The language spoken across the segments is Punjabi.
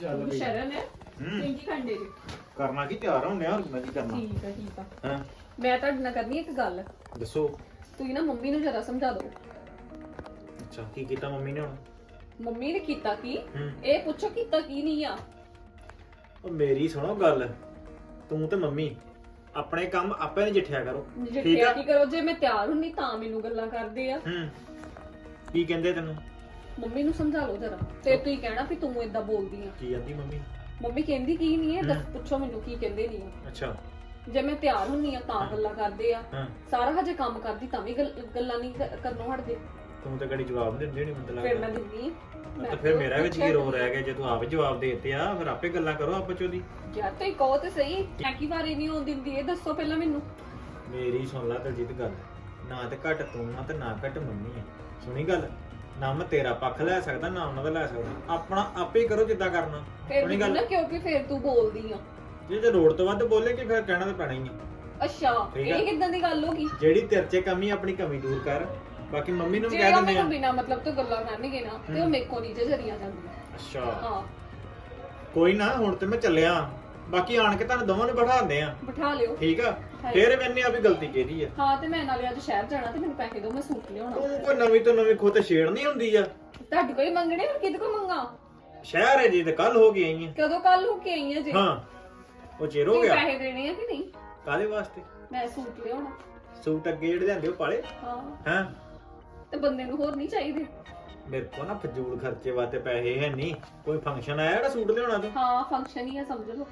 ਚੱਲ ਬਈ ਸ਼ਰਨ ਹੈ ਹੂੰ। ਪਿੰਕੀ ਖੰਡੇ ਜੀ ਕਰਨਾ ਕੀ ਤਿਆਰ ਹੋਣ ਡਿਆ ਹੋਰ ਮੈਂ ਕੀ ਕਰਨਾ? ਠੀਕ ਆ ਠੀਕ ਆ। ਹਾਂ। ਮੈਂ ਤੁਹਾਡੇ ਨਾਲ ਕਰਨੀ ਇੱਕ ਗੱਲ। ਦੱਸੋ। ਤੁਸੀਂ ਨਾ ਮੰਮੀ ਨੂੰ ਜਰਾ ਸਮਝਾ ਦਿਓ। ਅੱਛਾ ਕੀ ਕੀਤਾ ਮੰਮੀ ਨੇ ਹੁਣ? ਮੰਮੀ ਨੇ ਕੀਤਾ ਕੀ? ਹੂੰ। ਇਹ ਪੁੱਛੋ ਕੀਤਾ ਕੀ ਨਹੀਂ ਆ। ਉਹ ਮੇਰੀ ਸੁਣੋ ਗੱਲ। ਤੂੰ ਤੇ ਮੰਮੀ ਆਪਣੇ ਕੰਮ ਆਪੇ ਨਜਿੱਠਿਆ ਕਰੋ। ਜੇ ਠੀਕ ਆ? ਕੀ ਕਰੋ? ਜੇ ਮੈਂ ਤਿਆਰ ਹੁੰਨੀ ਤਾਂ ਮੈਨੂੰ ਗੱਲਾਂ ਕਰਦੇ ਆ। ਹੂੰ। ਕੀ ਕਹਿੰਦੇ ਤੈਨੂੰ? ਮੰਮੀ ਨੂੰ ਸਮਝਾ ਲਓ ਜਰਾ। ਤੇ ਤੁਸੀਂ ਕਹਿਣਾ ਵੀ ਤੂੰ ਇਦਾਂ ਬੋਲਦੀ ਆ। ਕੀ ਆਂਦੀ ਮੰਮੀ? ਮੰਮੀ ਕਹਿੰਦੀ ਕੀ ਨਹੀਂ ਹੈ ਦੱਸ। ਪੁੱਛੋ ਮੈਨੂੰ ਕੀ ਕਹਿੰਦੇ ਨਹੀਂ ਆ। ਅੱਛਾ। ਜੇ ਮੈਂ ਤਿਆਰ ਹੁੰਨੀ ਆ ਤਾਂ। ਗੱਲਾਂ ਕਰਦੇ ਆ। ਹਾਂ। ਸਾਰਾ ਹਜੇ ਕੰਮ ਕਰਦੀ ਤਾਂ ਵੀ ਗੱਲ- ਗੱਲਾਂ ਨਹੀਂ ਕ- ਕਰਨੋਂ ਹਟਦੇ। ਤੂੰ ਤਾਂ ਕੜੀ ਜਵਾਬ ਨਹੀਂ ਦਿੰਦੀ ਨਹੀਂ ਮੈਨੂੰ ਫਿਰ ਮੈਂ ਲੱਗਦਾ ਦਿੰਦੀ ਤਾਂ ਫਿਰ ਮੇਰਾ ਵਿੱਚ ਕੀ ਰੋ ਰਹਿ ਗਿਆ ਜੇ ਤੂੰ ਆਪ ਜਵਾਬ ਦੇ ਦਿੱਤੇ ਆ ਫਿਰ ਆਪੇ ਗੱਲਾਂ ਕਰੋ ਆਪਸ ਚ ਉਹਦੀ। ਯਾਰ ਤੁਸੀਂ ਕਹੋ ਤੇ ਸਹੀ ਮੈਂ ਕੀ ਵਾਰੀ ਨਹੀਂ ਆਉਣ ਦਿੰਦੀ ਇਹ ਦੱਸੋ ਪਹਿਲਾਂ ਮੈਨੂੰ। ਮੇਰੀ ਸੁਣ ਲੈ ਦਲਜੀਤ ਗੱਲ। ਨਾ ਤੇ ਘੱਟ ਤੂੰ ਆ ਤੇ ਨਾ ਘੱਟ ਮੰਮੀ। ਆ ਸੁਣੀ ਗੱਲ? ਨਾ ਮੈਂ ਤੇਰਾ ਪੱਖ ਲੈ ਸਕਦਾ ਨਾ ਉਹਨਾਂ ਦਾ ਲੈ ਸਕਦਾ। ਆਪਣਾ ਆਪੇ ਹੀ ਕਰੋ ਜਿੱਦਾਂ ਕਰਨਾ। ਫਿਰ ਗੱਲ ਨਾ ਕਿਉਂਕਿ ਫਿਰ ਤੂੰ ਬੋਲਦੀ ਆ। ਜੇ ਤੇ ਰੋਡ ਤੋਂ ਵੱਧ ਬੋਲੇਗੀ ਫਿਰ ਕਹਿਣਾ ਤਾਂ ਪੈਣਾ ਹੀ ਆ। ਅੱਛਾ ਠੀਕ ਆ। ਇਹ ਕਿਦਾਂ ਦੀ ਗੱਲ ਹੋ ਗਈ? ਜਿਹੜੀ ਤੇਰੇ 'ਚ ਕਮੀ ਆਪਣੀ ਕਮੀ ਦੂਰ ਕਰ। ਬਾਕੀ ਮੰਮੀ ਨੂੰ ਵੀ ਜੇ ਕਹਿ ਉਹ ਦਿੰਦੇ ਆ। ਮੈਨੂੰ ਬਿਨਾ ਮਤਲਬ ਤੋਂ ਗੱਲਾਂ ਕਰਨਗੇ ਨਾ ਤੇ ਉਹ ਹਮ। ਮੇਰੇ ਕੋਲ ਨਹੀਂ ਜਰੀਆਂ ਜਾਂਦੀਆਂ। ਅੱਛਾ। ਹਾਂ। ਕੋਈ ਨਾ ਹੁਣ ਤੇ ਮੈਂ ਚੱਲਿਆ। ਬਾਕੀ ਆਣ ਕੇ ਤੁਹਾਨੂੰ ਦੋਵਾਂ ਨੂੰ ਬਿਠਾਉਂਦੇ ਆ। ਬਿਠਾ ਲਿਓ। ਠੀਕ ਆ। ਫੇਰ ਮੈਨੇ ਆ ਵੀ ਗਲਤੀ ਕਿਹਦੀ ਆ। ਹਾਂ ਤੇ ਮੈਂ ਨਾਲੇ ਅੱਜ ਸ਼ਹਿਰ ਜਾਣਾ ਤੇ ਮੈਨੂੰ ਪੈਸੇ ਦਿਓ ਮੈਂ ਸੂਟ ਲਿਆਉਣਾ। ਤੂੰ ਕੋਈ ਨਵੀਂ ਤੋਂ ਨਵੀਂ ਖੁੱਤ ਛੇੜ ਨਹੀਂ ਹੁੰਦੀ ਆ। ਤੁਹਾਡੇ ਕੋਲ ਹੀ ਮੰਗਣੇ ਹੋਰ ਕਿਹਦੇ ਕੋਲ ਮੰਗਾ? ਸ਼ਹਿਰ ਹੈ ਜੀ ਤੇ ਕੱਲ ਹੋ ਗਈ ਆਈਆਂ ਕਦੋਂ ਕੱਲ ਹੋ ਕੇ ਆਈ ਆ ਜੀ? ਹਾਂ ਉਹ ਚਿਰ ਹੋ ਗਿਆ। ਪੈਸੇ ਦੇਣੇ ਆ ਕਿ ਨਹੀਂ? ਕਾਦੇ ਵਾਸਤੇ? ਮੈਂ ਸੂਟ ਲਿਆਉਣਾ। ਸੂਟ ਅੱਗੇ ਜਿਹੜੇ ਲਿਆਂਦੇ ਉਹ ਪਾਲੇ? ਹਾਂ। ਹਾਂ? ਤੇ ਬੰਦੇ ਨੂੰ ਹੋਰ ਨਹੀਂ ਚਾਹੀਦੇ। ਮੇਰੇ ਕੋਲ ਨਾ ਫਜ਼ੂਲ ਖਰਚੇ ਵਾਸਤੇ ਪੈਸੇ ਹੈ ਨਹੀਂ। ਕੋਈ ਫੰਕਸ਼ਨ ਆਇਆ ਜਿਹੜਾ ਸੂਟ ਲਿਆਉਣਾ ਤੂੰ? ਹਾਂ ਫੰਕਸ਼ਨ ਹੀ ਆ ਸਮਝ ਲਓ।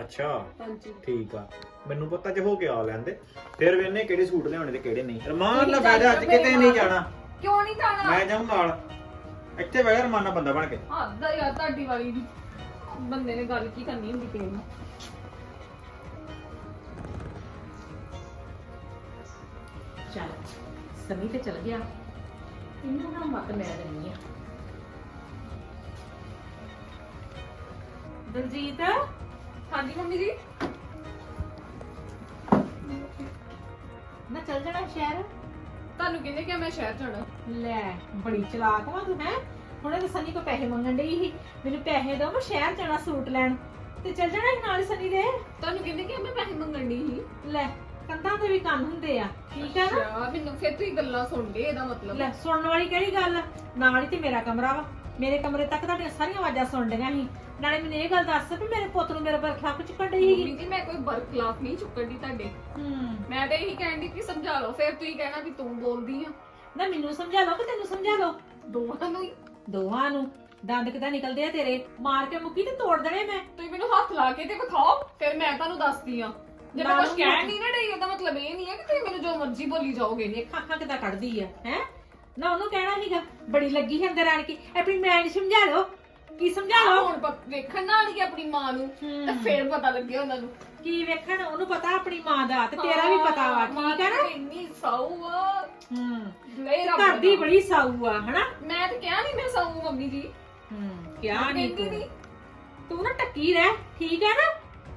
ਅੱਛਾ। ਹਾਂਜੀ। ਠੀਕ ਆ। ਮੈਨੂੰ ਪਤਾ ਜੇ ਹੋ ਕੇ ਆ ਲੈਂਦੇ। ਫਿਰ ਵੇਨੇ ਕਿਹੜੇ ਸੂਟ ਲਿਆਉਣੇ ਤੇ ਕਿਹੜੇ ਨਹੀਂ। ਰਮਾਨ ਨਾਲ ਬਹਿ ਜਾ ਅੱਜ ਕਿਤੇ ਨਹੀਂ ਜਾਣਾ। ਕਿਉਂ ਨਹੀਂ ਜਾਣਾ? ਮੈਂ ਜਾਊਂ ਨਾਲ। ਇੱਥੇ ਬਹਿ ਜਾ ਰਮਾਨ ਨਾਲ ਬੰਦਾ ਬਣ ਕੇ। ਹਾਂ ਯਾਰ ਤੁਹਾਡੀ ਵਾਲੀ ਦੀ। ਬੰਦੇ ਨੇ ਗੱਲ ਕੀ ਕਰਨੀ ਹੁੰਦੀ ਨੂੰ ਚੱਲ ਸਮੀ ਤੇ ਚਲ ਗਿਆ। ਇਹਨੂੰ ਨਾ ਮਤ ਮੈਂ ਦਿੰਨੀ ਆ। ਦਲਜੀਤ? ਹਾਂਜੀ ਮੰਮੀ ਜੀ। ਨਾ ਚੱਲ ਜਾਣਾ ਸ਼ਹਿਰ। ਤੁਹਾਨੂੰ ਕਿਹਨੇ ਕਿਹਾ ਮੈਂ ਸ਼ਹਿਰ ਜਾਣਾ? ਲੈ ਬੜੀ ਚਲਾਕ ਵਾ ਤੂੰ ਹੈ? ਹੁਣੇ ਤਾਂ ਸਨੀ ਕੋ ਪੈਸੇ ਮੰਗਣ ਡਈ ਸੀ। ਮੈਨੂੰ ਪੈਸੇ ਦਿਓ ਮੈਂ ਸ਼ਹਿਰ ਜਾਣਾ ਸੂਟ ਲੈਣ। ਤੇ ਚੱਲ ਜਾਣਾ ਸੀ ਨਾਲ ਸਨੀ ਦੇ। ਤੁਹਾਨੂੰ ਕਿਹਨੇ ਕਿਹਾ ਮੈਂ ਪੈਸੇ ਮੰਗਣ ਦੀ ਸੀ? ਲੈ ਕੰਧਾਂ ਤੇ ਵੀ ਕੰਨ ਹੁੰਦੇ ਆ। ਠੀਕ ਆ ਨਾ? ਅੱਛਾ, ਮੈਨੂੰ ਫਿਰ ਤੁਸੀਂ ਗੱਲਾਂ ਸੁਣਦੇ ਇਹਦਾ ਮਤਲਬ। ਲੈ ਸੁਣਨ ਵਾਲੀ ਕਿਹੜੀ ਗੱਲ ਆ? ਨਾਲ ਹੀ ਤੇ ਮੇਰਾ ਕਮਰਾ ਵਾ। ਮੇਰੇ ਕਮਰੇ ਤੱਕ ਤੁਹਾਡੀਆਂ ਸਾਰੀਆਂ ਆਵਾਜ਼ਾਂ ਸੁਣ ਡੀਆਂ ਸੀ। ਨਾਲੇ ਮੈਨੂੰ ਇਹ ਗੱਲ ਦੱਸ ਵੀ ਮੇਰੇ ਪੁੱਤ ਨੂੰ ਮੇਰੇ ਬਰਖਲਾਫ ਚ ਕੱਢੀ ਮੰਮੀ ਸੀਗੀ। ਜੀ ਮੈਂ ਕੋਈ ਬਰਖਲਾਫ ਨਹੀਂ ਚੁੱਕਣ ਦੀ ਤੁਹਾਡੇ। ਹੂੰ। ਮੈਂ ਤਾਂ ਇਹੀ ਕਹਿਣ ਦੀ ਕਿ ਸਮਝਾ ਲਓ ਫਿਰ ਤੁਸੀਂ ਕਹਿਣਾ ਵੀ ਤੂੰ ਬੋਲਦੀ ਆ। ਨਾ ਮੈਨੂੰ ਸਮਝਾ ਲਓ ਕਿ ਤੈਨੂੰ ਸਮਝਾ ਲਓ? ਦੋਵਾਂ ਨੂੰ ਹੀ। ਦੋਵਾਂ ਨੂੰ। ਦੰਦ ਕਿਦਾਂ ਨਿਕਲਦੇ ਆ ਤੇਰੇ? ਮਾਰ ਕੇ ਮੁੱਕੀ ਤੇ ਤੋੜ ਦੇਣੇ ਮੈਂ। ਤੁਸੀਂ ਮੈਨੂੰ ਹੱਥ ਲਾ ਕੇ ਤੇ ਵਿਖਾਓ ਫਿਰ ਮੈਂ ਤੁਹਾਨੂੰ ਦੱਸਦੀ ਆ। ਜੇ ਮੈਂ ਕੁਝ। ਕਹਿਣ ਨਹੀਂ ਨਾ ਡਈ ਉਹਦਾ ਮਤਲਬ ਇਹ ਨਹੀਂ ਹੈ ਕਿ ਤੁਸੀਂ ਮੈਨੂੰ ਜੋ ਮਰਜ਼ੀ ਬੋਲੀ ਜਾਓਗੇ। ਇਹ ਅੱਖਾਂ ਕਿਦਾਂ ਕੱਢਦੀ ਆ ਹੈ? ਨਾ ਉਹਨੂੰ ਕਹਿਣਾ ਸੀਗਾ ਬੜੀ ਲੱਗੀ ਹੈ ਅੰਦਰ ਆਣ ਕੇ। ਆਪਣੀ ਮੈਂ ਨੂੰ ਸਮਝਾ ਲਓ। ਕੀ ਸਮਝਾ ਲਓ? ਹੁਣ ਪ- ਵੇਖਣ ਨਾਲ ਹੀ ਆਪਣੀ ਮਾਂ ਨੂੰ ਤੇ ਫਿਰ ਪਤਾ ਲੱਗਿਆ ਉਹਨਾਂ ਨੂੰ। ਕੀ ਵੇਖਣ? ਉਹਨੂੰ ਪਤਾ ਆਪਣੀ ਮਾਂ ਦਾ ਤੇ ਤੇਰਾ ਵੀ ਪਤਾ ਵਾ ਮਾਂ ਠੀਕ ਹੈ ਨਾ? ਤੇ ਇੰਨੀ ਸਾਊ ਆ। ਹੂੰ। ਲੈ ਰੱਬ ਘਰ ਦੀ ਦਾ। ਬੜੀ ਸਾਊ ਆ ਹਨਾ? ਮੈਂ ਤਾਂ ਕਿਹਾ ਨਹੀਂ ਮੈਂ ਸਾਊ ਮੰਮੀ ਜੀ। ਹੂੰ ਕਿਆ ਨਹੀਂ ਕਹਿੰਦੀ ਤੂੰ। ਨੀ। ਤੂੰ ਨਾ ਟੱਕੀ ਰਹਿ ਠੀਕ ਹੈ ਨਾ?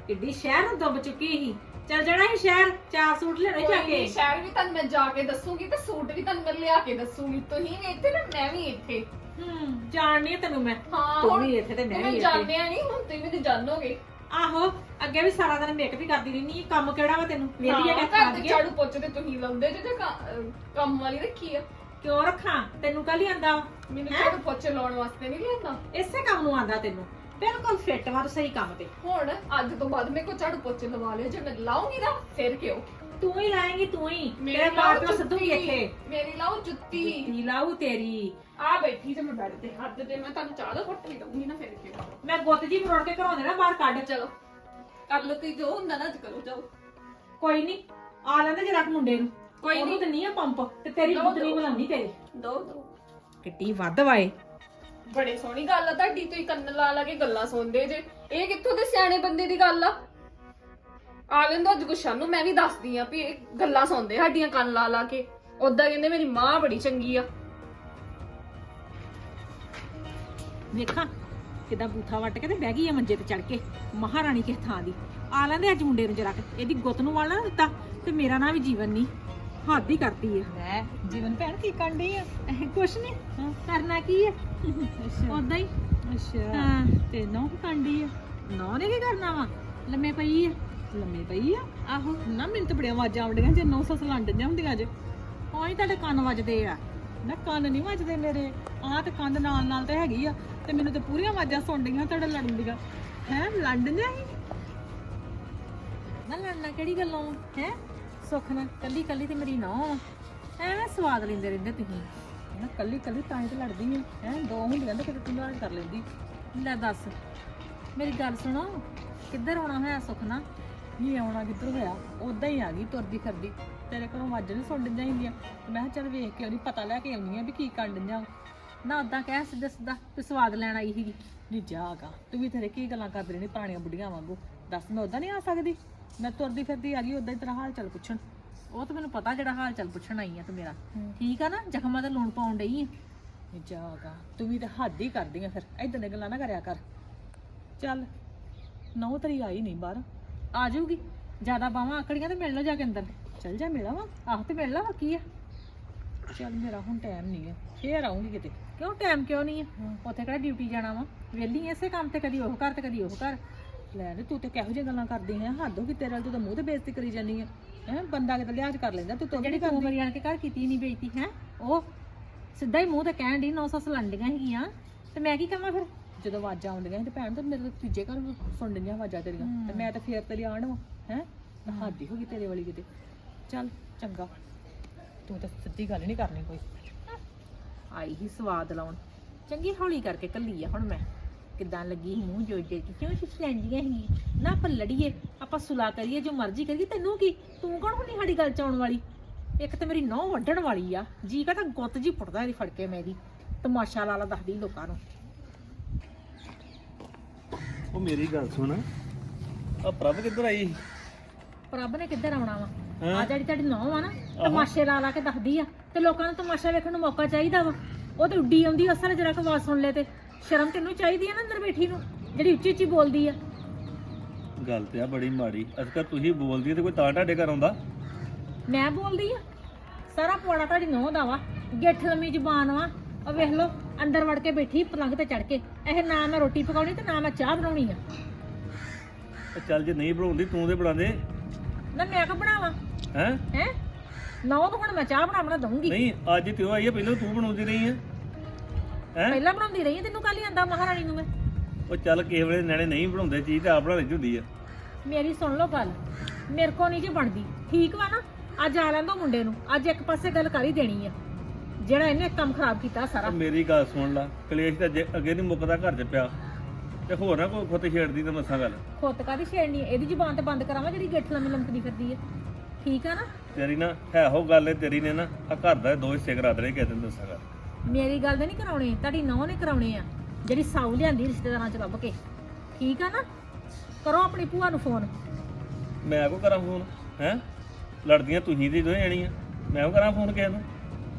ਕਿੱਡੀ ਸ਼ਹਿਰ ਨੂੰ ਦੁੱਬ ਚੁੱਕੀ ਸੀ। ਚੱਲ ਜਾਣਾ ਸੀ ਸ਼ਹਿਰ ਚਾਰ ਸੂਟ ਲੈਣੇ ਜਾ ਕੇ। ਸ਼ਹਿਰ ਵੀ ਤੁਹਾਨੂੰ ਮੈਂ ਜਾ ਕੇ ਦੱਸੂਗੀ ਤੇ ਸੂਟ ਵੀ ਤੁਹਾਨੂੰ ਮੈਂ ਲਿਆ ਕੇ ਦੱਸੂਗੀ। ਤੁਸੀਂ ਵੀ ਇੱਥੇ ਤੇ ਮੈਂ ਵੀ ਇੱਥੇ। ਹੂੰ ਜਾਣਨੀ ਆ ਤੈਨੂੰ ਮੈਂ। ਹਾਂ ਤੂੰ ਹੁਣ ਵੀ ਇੱਥੇ ਤੇ ਮੈਂ ਵੀ ਇੱਥੇ। ਜਾਣਿਆ ਨਹੀਂ ਹੁਣ ਤੁਸੀਂ ਵੀ ਜਾਣੋਗੇ। ਆਹੋ ਅੱਗੇ ਵੀ ਸਾਰਾ ਦਿਨ ਮੇਕਅਪ ਹੀ ਕਰਦੀ ਰਹਿੰਦੀ ਹੈ ਕੰਮ ਕਿਹੜਾ ਵਾ ਤੈਨੂੰ? ਵੇਦੀ ਆ ਹਾਂ, ਕਿ ਘਰ ਦੇ ਝਾੜੂ ਪੋਚੇ ਤੇ ਤੁਸੀਂ ਲਾਉਂਦੇ ਜੇ ਤੇ ਕ- ਅਹ ਕੰਮ ਵਾਲੀ ਰੱਖੀ ਆ? ਕਿਉਂ ਰੱਖਾਂ? ਤੈਨੂੰ ਕੱਲ ਹੀ ਆਂਦਾ? ਮੈਨੂੰ ਹੈਂ? ਝਾੜੂ ਪੋਚੇ ਲਾਉਣ ਵਾਸਤੇ ਨਹੀਂ ਲਿਆਂਦਾ ਇਸੇ ਕੰਮ ਨੂੰ ਆਂਦਾ ਤੈਨੂੰ। ਬਿਲਕੁਲ ਫਿੱਟ ਵਾ ਤੂੰ ਸਹੀ ਕੰਮ ਤੇ। ਹੁਣ ਅੱਜ ਤੋਂ ਬਾਅਦ ਮੇਰੇ ਕੋ ਝਾੜੂ ਪੋਚੇ ਲਵਾ ਲਿਓ ਜੇ ਮੈਂ ਲਾਉਂਗੀ ਨਾ ਫਿਰ ਕਿਉਂ? ਤੂੰ ਹੀ ਲਾਏਂਗੀ ਤੂੰ ਹੀ। ਮੇਰੀ ਤੇਰੇ ਮਾਂ ਪਿਓ ਸੱਦੂਗੀ ਇੱਥੇ। ਮੇਰੀ ਲਾਓ ਜੁੱਤੀ। ਤੀ ਲਾਊ ਤੇਰੀ। ਆ ਬੈਠੀ ਜੇ ਮੈਂ ਬੈਠ ਤੇ ਹੱਥ ਤੇ ਮੈਂ ਤੁਹਾਨੂੰ ਚਾਹ ਦਾ ਘੁੱਟ ਨਹੀਂ ਦਊਂਗੀ ਨਾ ਫਿਰ ਕਿਉਂ? ਮੈਂ ਗੁੱਤ ਜੀ ਮਰੋੜ ਕੇ ਘਰੋਂ ਦੇਣਾ ਬਾਹਰ ਕੱਢ। ਚਲੋ ਕਰ ਲਓ ਤੁਸੀਂ ਜੋ ਹੁੰਦਾ ਨਾ ਅੱਜ ਕਰੋ ਜਾਓ। ਕੋਈ ਨਹੀਂ ਆ ਲੈਂਦੇ ਜਰਾ ਮੁੰਡੇ ਨੂੰ। ਕੋਈ ਉਹਨੂੰ ਨੀ। ਤੇ ਨਹੀਂ ਆ ਪੰਪ ਤੇ ਤੇਰੀ ਦੋ, ਗੁੱਤਨੀ ਦੋ। ਬੁਲਾਉਣੀ ਤੇਰੀ। ਦੋ ਦੋ। ਕਿੱਡੀ ਵੱਧ ਵਾਏ ਬੜੀ ਸੋਹਣੀ ਗੱਲ ਆ, ਤੁਹਾਡੀ ਤੁਸੀਂ ਕੰਨ ਲਾ ਲਾ ਕੇ ਗੱਲਾਂ ਸੁਣਦੇ ਜੇ। ਇਹ ਕਿੱਥੋਂ ਦੇ ਸਿਆਣੇ ਬੰਦੇ ਦੀ ਗੱਲ ਆ? ਆ ਲੈਂਦੋ ਅੱਜ ਗੁੱਸਾ ਨੂੰ ਮੈਂ ਵੀ ਦੱਸਦੀ ਆ ਵੀ ਇਹ ਗੱਲਾਂ ਸੁਣਦੇ ਸਾਡੀਆਂ ਕੰਨ ਲਾ ਲਾ ਕੇ। ਉਦਾਂ ਕਹਿੰਦੇ ਮੇਰੀ ਮਾਂ ਬੜੀ ਚੰਗੀ ਆ। ਵੇਖਾਂ, ਕਿਦਾਂ ਬੂਥਾ ਵੱਟ ਕੇ ਤੇ ਬਹਿ ਗਈ ਆ ਮੰਜੇ ਤੇ ਚੜ ਕੇ, ਮਹਾਰਾਣੀ ਕਿਸ ਥਾਂ ਦੀ। ਆ ਲੈਂਦੇ ਅੱਜ ਮੁੰਡੇ ਨੂੰ ਜਰਾ ਕੇ, ਇਹਦੀ ਗੁੱਤ ਨੂੰ ਵਾਲਾ ਨਾ ਦਿੱਤਾ, ਤੇ ਮੇਰਾ ਨਾਂ ਵੀ ਜੀਵਨ ਨਹੀਂ ਹੱਦ ਹੀ ਕਰਤੀ ਆ। ਲੈ ਜੀਵਨ ਭੈਣ ਕੀ ਕੰਡੀ ਆ? ਕੁਛ ਨਹੀਂ ਕਰਨਾ ਕੀ ਆ? ਉਦਾਂ ਹੀ। ਅੱਛਾ। ਹਾਂ। ਤੇ ਨੌ ਕੀ ਕਾਂਡੀ ਆ? ਨੌ ਨੇ ਕੀ ਕਰਨਾ ਵਾ? ਲੰਮੇ ਪਈ ਆ। ਲੰਮੇ ਪਈ ਆ? ਆਹੋ। ਨਾ ਮੈਨੂੰ ਤਾਂ ਬੜੀਆਂ ਆਵਾਜ਼ਾਂ ਆਉਂਦੀਆਂ ਜੇ ਨੌ ਸੱਸ ਲੰਡਦੀਆਂ ਹੁੰਦੀਆਂ ਜੇ। ਕੋਈ ਤੁਹਾਡੇ ਕੰਨ ਵੱਜਦੇ ਆ। ਨਾ ਕੰਨ ਨਹੀਂ ਵੱਜਦੇ ਮੇਰੇ। ਆਹ ਤੇ ਕੰਨ ਨਾਲ ਨਾਲ ਤੇ ਹੈਗੀ ਆ। ਤੇ ਮੈਨੂੰ ਤੇ ਪੂਰੀਆਂ ਆਵਾਜ਼ਾਂ ਸੁਣਦੀਆਂ ਤੁਹਾਡੇ ਲੜਨ ਦੀਆਂ। ਹੈ ਲੰਡਦੀਆਂ ਹੀ? ਨਾ ਲੜਨਾ ਕਿਹੜੀ ਗੱਲੋਂ? ਹੈ? ਸੁੱਖ ਨਾਲ ਕੱਲੀ ਕੱਲੀ ਤੇ ਮੇਰੀ ਨੌ। ਐਵੇਂ ਸਵਾਦ ਲੈਂਦੇ ਰਹਿੰਦੇ ਤੁਸੀਂ। ਨਾ ਕੱਲੀ ਕੱਲੀ ਤਾਂ ਹੀ ਤੇ ਲੜਦੀ ਆ। ਹੈ ਦੋ ਹੁੰਦੀਆਂ ਤੇ ਕਿਤੇ ਤੂੰ ਨਾਲ ਕਰ ਲੈਂਦੀ। ਲੈ ਦੱਸ, ਮੇਰੀ ਗੱਲ ਸੁਣੋ, ਕਿੱਧਰ ਆਉਣਾ ਹੋਇਆ ਸੁੱਖ ਨਾ ਨਹੀਂ ਆਉਣਾ ਕਿੱਧਰ ਹੋਇਆ? ਉਦਾਂ ਹੀ ਆ ਗਈ ਤੁਰਦੀ ਫਿਰਦੀ। ਤੇਰੇ ਕੋਲੋਂ ਮੱਝ ਨਹੀਂ ਸੁਣ ਜਾਂਦੀਆਂ ਮੈਂ ਕਿਹਾ ਚੱਲ ਵੇਖ ਕੇ ਉਹਦੀ ਪਤਾ ਲੈ ਕੇ ਆਉਣੀ ਆ ਵੀ ਕੀ ਕਰ ਡਈਆਂ ਨਾ ਉਦਾਂ ਕਹਿ ਸਿੱਧਾ ਸਿੱਧਾ ਤੂੰ ਸਵਾਦ ਲੈਣ ਆਈ ਸੀਗੀ। ਨਹੀਂ ਜਾਗਾ ਤੂੰ ਵੀ ਤੇਰੇ ਕੀ ਗੱਲਾਂ ਕਰਦੀ ਰਹਿਣੀ ਪੁਰਾਣੀਆਂ ਬੁੱਢੀਆਂ ਵਾਂਗੂ। ਦੱਸ ਮੈਂ ਉਦਾਂ ਨਹੀਂ ਆ ਸਕਦੀ? ਮੈਂ ਤੁਰਦੀ ਫਿਰਦੀ ਆ ਗਈ ਉਦਾਂ ਹੀ ਤੇਰਾ ਹਾਲ ਚਾਲ ਪੁੱਛਣ। ਉਹ ਤਾਂ ਮੈਨੂੰ ਪਤਾ ਜਿਹੜਾ ਹਾਲ ਚਾਲ ਪੁੱਛਣ ਆਈ ਆ ਤੂੰ ਮੇਰਾ। ਹੂੰ। ਠੀਕ ਆ ਨਾ? ਜ਼ਖਮਾਂ ਤੇ ਲੂਣ ਪਾਉਣ ਡਈ ਆ। ਜਾਗਾ ਤੂੰ ਵੀ ਤਾਂ ਹੱਦ ਹੀ ਕਰਦੀ ਆ ਫਿਰ। ਏਦਾਂ ਦੀਆਂ ਗੱਲਾਂ ਨਾ ਕਰਿਆ ਕਰ। ਚੱਲ ਨੌ ਤਰੀ ਆਈ ਨਹੀਂ ਬਾਹਰ। ਆ ਜਾਊਗੀ। ਜ਼ਿਆਦਾ ਬਾਵਾਂ ਆਕੜੀਆਂ ਤੇ ਮਿਲ ਲਓ ਜਾ ਕੇ ਅੰਦਰ। ਚੱਲ ਜਾ ਮਿਲਾ ਵਾ। ਆਹ ਤੇ ਮਿਲ ਲਾ ਕੀ ਆ। ਚੱਲ ਮੇਰਾ ਹੁਣ ਟਾਈਮ ਨਹੀਂ ਹੈ ਫੇਰ ਆਉਂਗੀ ਕਿਤੇ। ਕਿਉਂ ਟਾਈਮ ਕਿਉਂ ਨਹੀਂ ਆ? ਉੱਥੇ ਕਿਹੜਾ ਡਿਊਟੀ ਜਾਣਾ ਵਾ? ਵਿਹਲੀ ਐ ਇਸੇ ਕੰਮ ਤੇ ਕਦੀ ਉਹ ਕਰ ਤੇ ਕਦੀ ਉਹ ਕਰ ਲੈ ਨੀ ਤੂੰ ਤੇ ਕਿਹੋ ਜਿਹੀਆਂ ਗੱਲਾਂ ਕਰਦੀ ਹੈ? ਹੱਦ ਹੋ ਗਈ ਤੇਰੇ ਨਾਲ ਤੂੰ ਤਾਂ ਮੂੰਹ ਤੇ ਬੇਇੱਜ਼ਤੀ ਕਰੀ ਜਾਨੀ ਹੈ ਹੈ? ਬੰਦਾ ਕਿਤੇ ਲਿਹਾਜ਼ ਕਰ ਲੈਂਦਾ ਤੂੰ ਤਾਂ ਜਿਹੜੀ ਤੂੰ ਮੇਰੀ ਆਣ ਕੇ ਘਰ ਕੀਤੀ ਨਹੀਂ ਬੇਇੱਜ਼ਤੀ ਹੈ? ਉਹ ਸਿੱਧਾ ਹੀ ਮੂੰਹ ਤੇ ਕਹਿਣ ਦੀ ਨੌ ਸੱਸ ਲੰਡੀਆਂ ਹੈਗੀਆਂ। ਤੇ ਮੈਂ ਕੀ ਕਹਾਂ ਫਿਰ? ਜਦੋਂ ਆਵਾਜ਼ਾਂ ਆਉਂਦੀਆਂ ਸੀ ਤੇ ਭੈਣ ਤੇ ਮੇਰੇ ਤਾਂ ਤੀਜੇ ਘਰ ਸੁਣ ਲਈਆਂ ਆਵਾਜ਼ਾਂ ਤੇਰੀਆਂ। ਤੇ ਮੈਂ ਤਾਂ ਫੇਰ ਤੇਰੀ ਆਣ ਵਾ ਹੈ? ਹੱਦ ਹੀ ਹੋ ਗਈ ਤੇਰੇ ਵਾਲੀ ਕਿਤੇ। ਚੱਲ ਚੰਗਾ। ਤੂੰ ਤਾਂ ਸਿੱਧੀ ਗੱਲ ਨਹੀਂ ਕਰਨੀ ਕੋਈ। ਆਈ ਹੀ ਸਵਾਦ ਲਾਉਣ। ਚੰਗੀ ਹੌਲੀ ਕਰਕੇ ਕੱਲੀ ਆ ਹੁਣ ਮੈਂ। ਕਿੱਦਾਂ ਲੱਗੀ ਮੂੰਹ ਜੋੜ ਕੇ ਕਿਉਂ ਛਿਛਲੈਂਦੀਆਂ ਸੀ? ਨਾ ਆਪਾਂ ਲੜੀਏ ਆਪਾਂ ਸੁਲਾ ਕਰੀਏ ਜੋ ਮਰਜ਼ੀ ਕਰੀਏ ਤੈਨੂੰ ਕੀ? ਤੂੰ ਕੌਣ ਹੁੰਨੀ ਸਾਡੀ ਗੱਲ ਚ ਆਉਣ ਵਾਲੀ? ਇੱਕ ਤੇ ਮੇਰੀ ਨੌ ਵੱਢਣ ਵਾਲੀ ਆ ਜੀ ਕਾ ਤਾਂ ਗੁੱਤ ਜੀ ਪੁੱਟਦਾ ਇਹਦੀ ਫੜ ਕੇ ਮੇਰੀ ਤਮਾਸ਼ਾ ਲਾ ਲਾ ਦੱਸਦੀ ਲੋਕਾਂ ਨੂੰ। ਉਹ ਮੇਰੀ ਗੱਲ ਸੁਣ ਆ ਪ੍ਰਭ ਕਿੱਧਰ ਆਈ? ਪ੍ਰਭ ਨੇ ਕਿੱਧਰ ਆਉਣਾ ਵਾ? ਹੈਂ? ਆ ਜਿਹੜੀ ਤੁਹਾਡੀ ਨੌ ਆ ਨਾ ਤਮਾਸ਼ੇ ਲਾ ਲਾ ਕੇ ਦੱਸਦੀ ਆ ਤੇ ਲੋਕਾਂ ਨੂੰ ਤਮਾਸ਼ਾ ਵੇਖਣ ਨੂੰ ਮੌਕਾ ਚਾਹੀਦਾ ਵਾ। ਉਹ ਤੇ ਉੱਡੀ ਆਉਂਦੀ ਅਸਲ ਜਰਾ ਕੁ ਆਵਾਜ਼ ਸੁਣ ਲੈ ਤੇ। ਸ਼ਰਮ ਤੈਨੂੰ ਚਾਹੀਦੀ ਆ ਨਾ ਅੰਦਰ ਬੈਠੀ ਨੂੰ ਜਿਹੜੀ ਉੱਚੀ ਉੱਚੀ ਬੋਲਦੀ ਆ? ਗੱਲ ਤੇ ਆ ਬੜੀ ਮਾੜੀ। ਅਸਕਰ ਤੁਸੀਂ ਬੋਲਦੀ ਆ ਤੇ ਕੋਈ ਤਾਂ ਤੁਹਾਡੇ ਘਰ ਆਉਂਦਾ? ਮੈਂ ਬੋਲਦੀ ਆ? ਸਾਰਾ ਪੁਆੜਾ ਤੁਹਾਡੀ ਨੌ ਦਾ ਵਾ। ਗਿੱਠ ਲੰਮੀ ਜ਼ੁਬਾਨ ਵਾ। ਉਹ ਵੇਖ ਲਓ ਅੰਦਰ ਵੜ ਕੇ ਬੈਠੀ ਪਲੰਗ ਤੇ ਚੜ ਕੇ। ਇਹ ਨਾ ਮੈਂ ਰੋਟੀ ਪਕਾਉਣੀ ਤੇ ਨਾ ਮੈਂ ਚਾਹ ਬਣਾਉਣੀ ਆ। ਚੱਲ ਜੇ ਨਹੀਂ ਬਣਾਉਂਦੀ ਤੂੰ ਤੇ ਬਣਾ ਦੇ ਨਾ ਮੈਂ ਕੋ ਬਣਾਵਾਂ? ਹੈ? ਹੈ? ਨੌ ਨੂੰ ਹੁਣ ਮੈਂ ਚਾਹ ਬਣਾ ਬਣਾ ਦਊਂਗੀ। ਨਹੀਂ ਅੱਜ ਤੇ ਉਹ ਆਈ ਆ ਪਹਿਲਾਂ ਤੂੰ ਬਣਾਉਂਦੀ ਰਹੀ ਆ। ਹੈ? ਪਹਿਲਾਂ ਬਣਾਉਂਦੀ ਰਹੀ ਤੈਨੂੰ ਕੱਲ ਹੀ ਆਂਦਾ ਮਹਾਰਾਣੀ ਨੂੰ ਮੈਂ। ਉਹ ਚੱਲ ਕਿਸੇ ਵੇਲੇ ਨਿਆਣੇ ਨਹੀਂ ਬਣਾਉਂਦੇ ਚੀਜ਼ ਤੇ ਆਪ ਬਣਾ ਲੈਂਦੀ ਹੁੰਦੀ ਆ। ਮੇਰੀ ਸੁਣ ਲਓ ਗੱਲ ਮੇਰੇ ਕੋ ਨਹੀਂ ਜੇ ਬਣਦੀ। ਠੀਕ ਵਾ ਨਾ? ਅੱਜ ਆ ਲੈਂਦੋ ਮੁੰਡੇ ਨੂੰ ਅੱਜ ਇੱਕ ਪਾਸੇ ਗੱਲ ਕਰ ਹੀ ਦੇਣੀ ਆ। ਜਿਹੜਾ ਇਹਨੇ ਕੰਮ ਖਰਾਬ ਕੀਤਾ ਸਾਰਾ। ਉਹ ਮੇਰੀ ਗੱਲ ਸੁਣ ਲੈ ਕਲੇਸ਼ ਤਾਂ ਜੇ- ਅੱਗੇ ਨਹੀਂ ਮੁੱਕਦਾ ਘਰ 'ਚ ਪਿਆ ਤੇ ਹੋਰ ਨਾ ਕੋਈ ਖੁੱਤ ਛੇੜਦੀ ਤਾਂ ਮਸਾਂ ਗੱਲ। ਖੁੱਤ ਕਾਦੀ ਛੇੜਨੀ ਆ? ਇਹਦੀ ਜ਼ੁਬਾਨ ਤੇ ਬੰਦ ਕਰਾਵਾਂ ਜਿਹੜੀ ਗਿੱਠ ਲੰਮੀ ਲੰਕਦੀ ਫਿਰਦੀ ਆ। ਠੀਕ ਆ ਨਾ? ਤੇਰੀ ਨਾ ਹੈ ਹੋ ਗੱਲ ਏ ਤੇਰੀ ਨੇ ਨਾ ਆ ਘਰ ਦਾ ਦੋ ਹਿੱਸੇ ਕਰਾ ਦੇਣੇ ਕਿਸੇ ਦਿਨ ਦੱਸਾਂਗਾ ਮੇਰੀ ਗੱਲ ਤੇ ਨਹੀਂ ਕਰਾਉਣੀ ਤੁਹਾਡੀ ਨੌਂ ਨੇ ਕਰਾਉਣੇ ਆ। ਜਿਹੜੀ ਸਾਊ ਲਿਆਂਦੀ ਰਿਸ਼ਤੇਦਾਰਾਂ ਚ ਲੱਭ ਕੇ। ਠੀਕ ਆ ਨਾ? ਕਰੋ ਆਪਣੀ ਭੂਆ ਨੂੰ ਫੋਨ ਮੈਂ ਕੋ ਕਰਾਂ ਫੋਨ ਹੈ? ਲੜਦੀਆਂ ਤੁਸੀਂ ਦੀ ਦੋਵੇਂ ਜਾਣੀਆਂ। ਮੈਂ ਕੋ ਕਰਾਂ ਫੋਨ ਕਿਸੇ ਨੂੰ?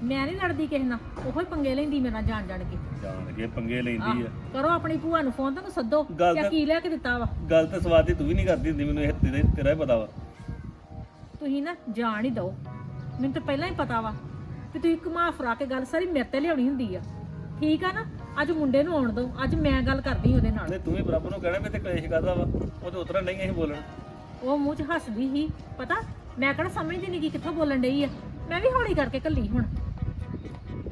ਮੈਂ ਨਹੀਂ ਲੜਦੀ ਕਿਸੇ ਨਾਲ। ਉਹੋ ਹੀ ਪੰਗੇ ਲੈਂਦੀ ਮੇਰੇ ਨਾਲ ਜਾਣ ਜਾਣ ਕੇ। ਜਾਣ ਕੇ ਪੰਗੇ ਲੈਂਦੀ ਆ। ਕਰੋ ਆਪਣੀ ਭੂਆ ਨੂੰ ਫੋਨ ਤੁਹਾਨੂੰ ਸੱਦੋ ਗੱਲ ਤਾਂ- ਕੀ ਲਿਆ ਕੇ ਦਿੱਤਾ ਵਾ। ਗੱਲ ਤਾਂ ਸਵਾਦ ਦੀ ਤੂੰ ਵੀ ਨਹੀਂ ਕਰਦੀ ਹੁੰਦੀ ਮੈਨੂੰ ਇਹ ਤੇਰੇ ਤੇਰਾ ਹੀ ਪਤਾ ਵਾ। ਤੁਸੀਂ ਨਾ ਜਾਣ ਹੀ ਦਿਓ। ਮੈਨੂੰ ਤਾਂ ਪਹਿਲਾਂ ਹੀ ਪਤਾ ਵਾ ਕਿ ਤੁਸੀਂ ਘੁਮਾ ਫਰਾ ਕੇ ਗੱਲ ਸਾਰੀ ਮੇਰੇ ਤੇ ਲਿਆਉਣੀ ਹੁੰਦੀ ਆ। ਠੀਕ ਆ ਨਾ? ਅੱਜ ਮੁੰਡੇ ਨੂੰ ਆਉਣ ਦਿਓ ਅੱਜ ਮੈਂ ਗੱਲ ਕਰਦੀ ਉਹਦੇ ਨਾਲ। ਨਹੀਂ ਤੂੰ ਵੀ ਬਰਾਬਰ ਨੂੰ ਕਹਿਣਾ ਵੀ ਤੇ ਕਲੇਸ਼ ਕਰਦਾ ਵਾ। ਉਹ ਤੇ ਉਤਰਾ ਨਹੀਂ ਅਸੀਂ ਬੋਲਣ। ਉਹ ਮੂੰਹ 'ਚ ਹੱਸਦੀ ਸੀ ਪਤਾ? ਮੈਂ ਕਿਹੜਾ ਸਮਝਦੀ ਨਹੀਂ ਕਿ ਕਿੱਥੋਂ ਬੋਲਣ ਡਈ ਆ। ਮੈਂ ਵੀ ਹੌਲੀ ਕਰਕੇ ਕੱਲੀ ਹੁਣ।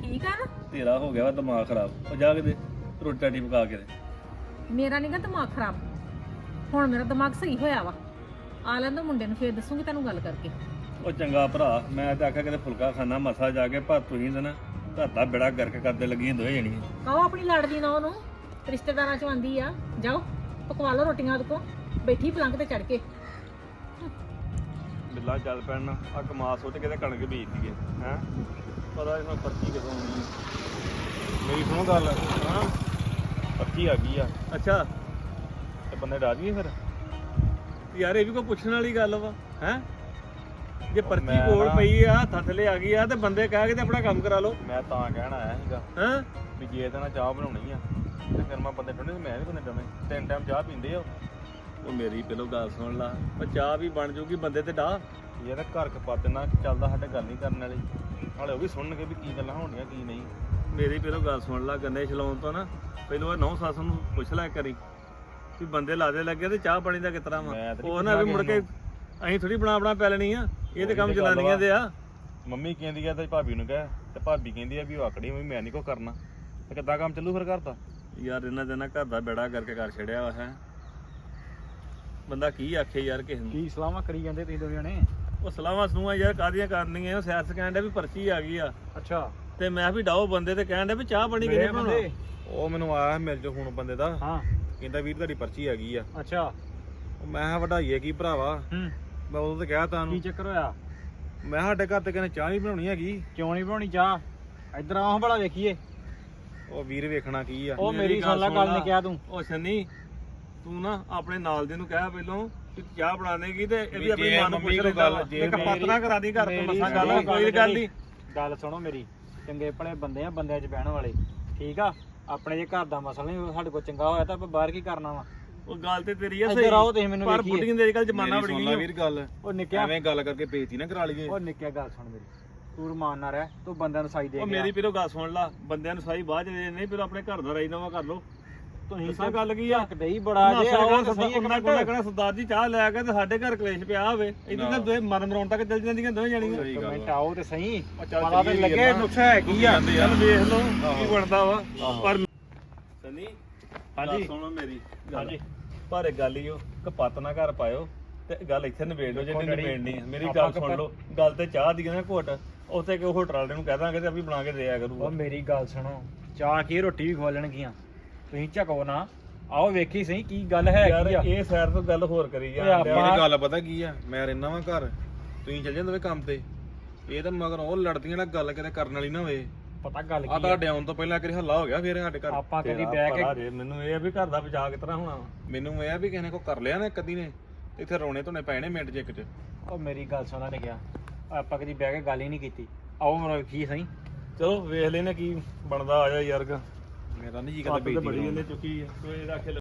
ਠੀਕ ਆ ਨਾ? ਤੇਰਾ ਹੋ ਗਿਆ ਵਾ ਦਿਮਾਗ ਖਰਾਬ। ਉਹ ਜਾ ਕੇ ਦੇ ਰੋਟੀ ਰਾਟੀ ਪਕਾ ਕੇ ਦੇ। ਮੇਰਾ ਨਹੀਂਗਾ ਦਿਮਾਗ ਖਰਾਬ। ਹੁਣ ਮੇਰਾ ਦਿਮਾਗ ਸਹੀ ਹੋਇਆ ਵਾ। ਆ ਲੈਂਦੋ ਮੁੰਡੇ ਨੂੰ ਫੇਰ ਦੱਸੂਗੀ ਤੈਨੂੰ ਗੱਲ ਕਰਕੇ। ਉਹ ਚੰਗਾ ਭਰਾ ਮੈਂ ਤਾਂ ਆਖਿਆ ਕਿਤੇ ਫੁਲਕਾ ਖਾਣਾ ਮਸਾ ਜਾ ਕੇ ਪਰ ਤੁਸੀਂ ਤਾਂ ਨਾ ਘਰ ਦਾ ਬੇੜਾ ਗਰਕ ਕਰਦੇ ਲੱਗੀਆਂ ਦੋਵੇਂ ਜਣੀਆਂ। ਕਹੋ ਆਪਣੀ ਲੜਦੀ ਨਾ ਉਹਨੂੰ ਰਿਸ਼ਤੇਦਾਰਾਂ ਚ ਆਂਦੀ ਆ ਜਾਓ ਪਕਵਾ ਲਓ ਰੋਟੀਆਂ ਉਹਦੇ ਕੋਲ ਬੈਠੀ ਪਲੰਗ ਤੇ ਚੜ ਕੇ। ਬਿੱਲਾ ਚੱਲ ਪੈਣ ਆ ਕਮਾ ਸੋਚ ਕੇ ਤੇ ਕਣਕ ਬੀਜਦੀ ਹੈ ਹੈ? ਪਤਾ ਇਹਨਾਂ ਪਰਚੀ ਕਿਦੋਂ ਆਉਣੀ ਹੈ ਮੇਰੀ ਸੁਣੋ ਗੱਲ ਹਾਂ? ਪੱਕੀ ਆ ਗਈ ਆ। ਅੱਛਾ। ਤੇ ਬੰਦੇ ਡਰ ਗਏ ਫਿਰ? ਯਾਰ ਇਹ ਵੀ ਕੋਈ ਪੁੱਛਣ ਵਾਲੀ ਗੱਲ ਵਾ ਹੈ? ਜੇ ਪਰਚੀ ਮੈਂ ਕੋਲ ਨਾ- ਪਈ ਆ ਹੱਥ ਥੱਲੇ ਆ ਗਈ ਆ ਤੇ ਬੰਦੇ ਕਹਿ ਕੇ ਤੇ ਆਪਣਾ ਕੰਮ ਕਰਾ ਲਓ। ਮੈਂ ਤਾਂ ਕਹਿਣ ਆਇਆ ਸੀਗਾ ਹੈ? ਵੀ ਜੇ ਤਾਂ ਚਾਹ ਬਣਾਉਣੀ ਆ ਤੇ ਫਿਰ ਮੈਂ ਬੰਦੇ ਠੰਡੇ ਮੈਂ ਵੀ ਬੰਦੇ ਡਵੇਂ ਤਿੰਨ ਟਾਈਮ ਚਾਹ ਪੀਂਦੇ ਆ ਉਹ। ਮੇਰੀ ਪਹਿਲੋਂ ਗੱਲ ਸੁਣ ਲਾ ਉਹ ਚਾਹ ਵੀ ਬਣ ਜੂਗੀ ਬੰਦੇ ਤੇ ਇਹ ਤਾਂ ਘਰ ਕਪੱਤ ਨਾਲ ਚੱਲਦਾ ਸਾਡੇ ਗੱਲ ਨਹੀਂ ਕਰਨ ਵਾਲੀ। ਨਾਲੇ ਉਹ ਵੀ ਸੁਣਨਗੇ ਵੀ ਕੀ ਗੱਲਾਂ ਹੋਣੀਆਂ ਕੀ ਨਹੀਂ। ਮੇਰੀ ਪਹਿਲਾਂ ਗੱਲ ਸੁਣ ਲੈ ਗੰਨੇ ਚਲਾਉਣ ਤੋਂ ਨਾ ਪਹਿਲਾਂ ਨੌ ਸੱਸ ਨੂੰ ਪੁੱਛ ਲੈ ਕਰੀ ਵੀ ਬੰਦੇ ਲਾਦੇ ਲੱਗੇ ਤੇ ਚਾਹ ਪਾਣੀ ਦਾ ਕਿਤਰਾ ਵਾ? ਮੈਂ ਤਾਂ ਨੀ ਉਹ ਨਾ ਵੀ ਮੁੜ ਕੇ ਅਸੀਂ ਥੋੜੀ ਬਣਾ ਬਣਾ ਪੈ ਲੈਣੀ ਆ। ਇਹ ਤੇ ਕੰਮ ਜਨਾਨੀਆਂ ਦੇ ਆ। ਮੰਮੀ ਕਹਿੰਦੀ ਆ ਤੇ ਭਾਬੀ ਨੂੰ ਕਹਿ ਤੇ ਭਾਬੀ ਕਹਿੰਦੀ ਆ ਵੀ ਉਹ ਆਕੜੀ ਵੀ ਮੈਂ ਨਹੀਂ ਕੋ ਕਰਨਾ। ਤੇ ਕਿੱਦਾਂ ਕੰਮ ਚੱਲੂ ਫਿਰ ਘਰ ਦਾ? ਯਾਰ ਇਹਨਾਂ ਦੇ ਨਾ ਘਰ ਦਾ ਬੇੜਾ ਕਰਕੇ ਕਰ ਛੜਿਆ ਵਾ ਹੈ। ਬੰਦਾ ਕੀ ਆਖੇ ਯਾਰ ਕਿਸੇ ਨੂੰ? ਕੀ ਸਲਾਹਾਂ ਕਰੀ ਜਾਂਦੇ ਤੁਸੀਂ ਦੋਵੇਂ ਜਣੇ? ਉਹ ਸਲਾਹਾਂ ਸਨੂਆਂ ਯਾਰ ਕਾਦੀਆਂ ਕਰਨੀਆਂ? ਉਹ ਸੈਰ ਸਕੈਂਡ ਵੀ ਪਰਚੀ ਆ ਗਈ ਆ। ਅੱਛਾ। ਤੇ ਮੈਂ ਵੀ ਡਾਓ ਬੰਦੇ ਤੇ ਕਹਿਣ ਡਿਆ ਵੀ ਚਾਹ ਪਾਣੀ ਕਿਹਨੇ ਬਣਾਉਣਾ? ਉਹ ਮੈਨੂੰ ਆਇਆ ਮਿਲ ਜੋ ਹੁਣ ਬੰਦੇ ਦਾ। ਹਾਂ। ਕਹਿੰਦਾ ਵੀਰ ਤੁਹਾਡੀ ਪਰਚੀ ਆ ਗਈ ਆ। ਅੱਛਾ। ਮੈਂ ਕਿਹਾ ਵਧਾਈਏ ਕੀ ਭਰਾਵਾ? ਹੂੰ। ਮੈਂ ਉਦੋਂ ਤੇ ਕਿਹਾ ਕੀ ਤੁਹਾਨੂੰ ਚੱਕਰ ਹੋਇਆ? ਮੈਂ ਸਾਡੇ ਘਰ ਤੇ ਕਹਿੰਦੇ ਚਾਹ ਨਹੀਂ ਬਣਾਉਣੀ ਹੈਗੀ। ਕਿਉਂ ਨਹੀਂ ਬਣਾਉਣੀ ਚਾਹ? ਇੱਧਰ ਆਹ ਭਲਾ ਵੇਖੀਏ। ਉਹ ਵੀਰ ਵੇਖਣਾ ਕੀ ਆ। ਉਹ ਮੇਰੀ ਮੇਰੀ ਸੁਣ ਲੈ ਗੱਲ ਗੱਲ ਸੁਣ ਨੇ ਲਾ। ਕਿਹਾ ਤੂੰ। ਉਹ ਸੰਨੀ ਤੂੰ ਨਾ ਆਪਣੇ ਨਾਲ ਦੇ ਨੂੰ ਕਹਿ ਪਹਿਲੋਂ ਕਿ ਚਾਹ ਬਣਾ ਦੇਗੀ ਤੇ ਇਹ ਵੀ ਆਪਣੀ ਜੇ ਮਾਂ ਨੂੰ ਮੰਮੀ ਪੁੱਛ ਕੋਈ ਗੱਲ-। ਜੇ ਇੱਕ ਮੇਰੀ- ਪਤਨਾ ਕਰਾ ਦੀ ਘਰ ਤੋਂ ਮੇਰੀ ਮਸਾਂ ਗੱਲ ਸੁਣੋ ਕੋਈ ਗੱਲ ਨਹੀਂ ਗੱਲ ਸੁਣੋ ਮੇਰੀ। ਚੰਗੇ ਭਲੇ ਬੰਦੇ ਆ ਬੰਦਿਆਂ 'ਚ ਬਹਿਣ ਵਾਲੇ। ਠੀਕ ਆ? ਆਪਣੇ ਜੇ ਘਰ ਦਾ ਮਸਲਾ ਨਹੀਂ ਸਾਡੇ ਕੋਲ ਚੰਗਾ ਹੋਇਆ ਤਾਂ ਆਪਾਂ ਬਾਹਰ ਕੀ ਕਰਨਾ ਵਾ? ਉਹ ਗੱਲ ਤੇ ਤੇਰੀ ਆ ਇੱਧਰ ਸਹੀ ਆਓ ਤੁਸੀਂ ਮੈਨੂੰ ਪਰ ਵੇਖੀਏ। ਬੁੱਢੀਆਂ ਦੇ ਅੱਜਕੱਲ ਜ਼ਮਾਨਾ ਮੇਰੀ ਬੜੀ ਸੁਣ ਗਈ ਲੈ ਵੀਰ ਗੱਲ ਉਹ ਨਿੱਕਿਆ ਐਵੇਂ ਗੱਲ ਕਰਕੇ ਬੇਇੱਜ਼ਤੀ ਨਾ ਕਰਾ ਲਈਏ ਉਹ ਨਿੱਕਿਆ ਗੱਲ ਸੁਣ ਮੇਰੀ ਤੂੰ ਰਮਾਨ ਨਾ ਰਹਿ ਤੂੰ ਬੰਦਿਆਂ ਨੂੰ ਸਾਈ ਦੇ ਉਹ। ਮੇਰੀ ਪਿਰੋ ਗੱਲ ਸੁਣ ਲਾ ਬੰਦਿਆਂ ਨੂੰ ਸਾਈ ਬਾਅਦ ਚ ਦੇ ਨਹੀਂ ਫਿਰ ਆਪਣੇ ਘਰ ਦਾ ਰਾਜਨਾਮਾ ਕਰ ਲੋ ਤੁਸੀਂ ਦੱਸਾਂ ਗੱਲ ਕੀ ਆ ਹੀ ਬੜਾ ਜੇ ਤਾਂ ਸਹੀ ਇੱਕ ਉਹਨਾਂ ਮਿੰਟ ਕੋਲ ਕਹਣਾ ਸਰਦਾਰ ਜੀ ਚਾਹ ਲੈ ਕੇ ਤੇ ਸਾਡੇ ਘਰ ਕਲੇਸ਼ ਪਿਆ ਹੋਵੇ ਇਦਾਂ ਤਾਂ ਦੋਏ ਮਰਨ ਮਰਾਉਣ ਤੱਕ ਚੱਲ ਜਾਂਦੀਆਂ ਦੋਵੇਂ ਜਾਣੀਆਂ ਸਹੀ ਗੱਲ ਮਿੰਟ ਆ। ਆਓ ਤੇ ਸਹੀ ਪਤਾ ਤੇ ਚੱਲੀਏ ਲੱਗੇ ਵੀਰ ਨਾ। ਨੁਕਸਾ ਹੈ ਕੀ ਆ ਜਾਂਦੇ ਆ। ਚੱਲ ਵੇਖ ਲਓ ਕੀ। ਬਣਦਾ ਵਾ। ਪਰ ਹਾਂਜੀ। ਗੱਲ ਸੁਣੋ ਮੇਰੀ ਗੱਲ। ਹਾਂਜੀ। ਪਰ ਇਹ ਗੱਲ ਹੀ ਉਹ ਕਪੱਤ ਨਾ ਘਰ ਪਾਇਓ ਤੇ ਗੱਲ ਇੱਥੇ ਨਿਬੇੜ ਲਓ ਦੇਖੋ ਜਿੰਨੀ ਡੈਡੀ, ਨਿਬੇੜਨੀ ਹੈ। ਮੇਰੀ ਆਪਾਂ ਗੱਲ ਸੁਣ ਲਓ ਗੱਲ ਤੇ ਚਾਹ ਦੀ ਨਾ ਘੁੱਟ ਉੱਥੇ ਕਿ ਉਹ ਹੋਟਲ ਵਾਲੇ ਨੂੰ ਕਹਿ ਦਾਂਗੇ ਤੇ ਅਭੀ ਬਣਾ ਕੇ ਦਿਆ ਕਰੂਗਾ ਉਹ ਮੇਰੀ ਗੱਲ ਸੁਣੋ ਚਾਹ ਕੀ ਰੋਟੀ ਵੀ ਖਵਾਲਣਗੀਆਂ ਤੁਸੀਂ ਝਕੋ ਨਾ। ਆਓ ਵੇਖੀ ਸਹੀ ਕੀ ਗੱਲ ਹੈ ਯਾਰ ਕੀ ਆ। ਇਹ ਸੈਰ ਤੋਂ ਗੱਲ ਹੋਰ ਕਰੀ ਓਏ ਜਾਂਦੇ ਆ। ਆਪਾਂ- ਮੇਰੀ ਗੱਲ ਪਤਾ ਕੀ ਆ? ਮੈਂ ਰਹਿਣਾ ਵਾਂ ਘਰ। ਤੁਸੀਂ ਚੱਲ ਜਾਂਦੇ ਵੇ ਕੰਮ ਤੇ। ਇਹ ਤਾਂ ਮਗਰ ਉਹ ਲੜਦੀਆਂ ਨਾਲ ਗੱਲ ਕਿਤੇ ਕਰਨ ਵਾਲੀ ਨਾ ਹੋਵੇ। ਪਤਾ ਗੱਲ ਆ ਕੀ ਆ। ਤੁਹਾਡੇ ਆਉਣ ਤੋਂ ਪਹਿਲਾਂ ਕਰੀ ਹੱਲਾ ਹੋ ਗਿਆ ਫੇਰ ਸਾਡੇ ਘਰ ਆਪਾਂ ਕਦੀ ਤੇਰਾ ਬਹਿ ਭਰਾ ਕੇ ਜੇ। ਮੈਨੂੰ ਇਹ ਆ ਵੀ ਘਰ ਦਾ ਬਚਾ ਕਿਸ ਤਰ੍ਹਾਂ ਹੋਣਾ ਵਾ। ਮੈਨੂੰ ਇਹ ਆ ਵੀ ਕਿਸੇ ਨੇ ਕੋ ਕਰ ਲਿਆ ਨਾ ਕਦੀ ਨੇ ਤੇ ਇੱਥੇ ਰੋਣੇ ਧੋਣੇ ਪੈਣੇ ਮਿੰਟ ਚ ਇੱਕ ਚ। ਉਹ ਮੇਰੀ ਗੱਲ ਸੁਣਾ ਨੇ ਕਿਹਾ ਆਪਾਂ ਕਦੀ ਬਹਿ ਕੇ ਗੱਲ ਹੀ ਨਹੀਂ ਕੀਤੀ। ਆਓ ਮੇਰਾ ਵੇਖੀ ਸਹੀ? ਚਲੋ ਵੇਖ ਲੈਨੇ ਕੀ ਬਣਦਾ ਆ ਜਾ ਯਾਰ ਮੇਰਾ ਨਹੀਂ ਜੀ ਕਰਦਾ ਤੇ ਬੜੀ ਇਹਨੇ ਚੁੱਕੀ ਹੈ ਕੋਈ ਇਹਦਾ ਖਿਲ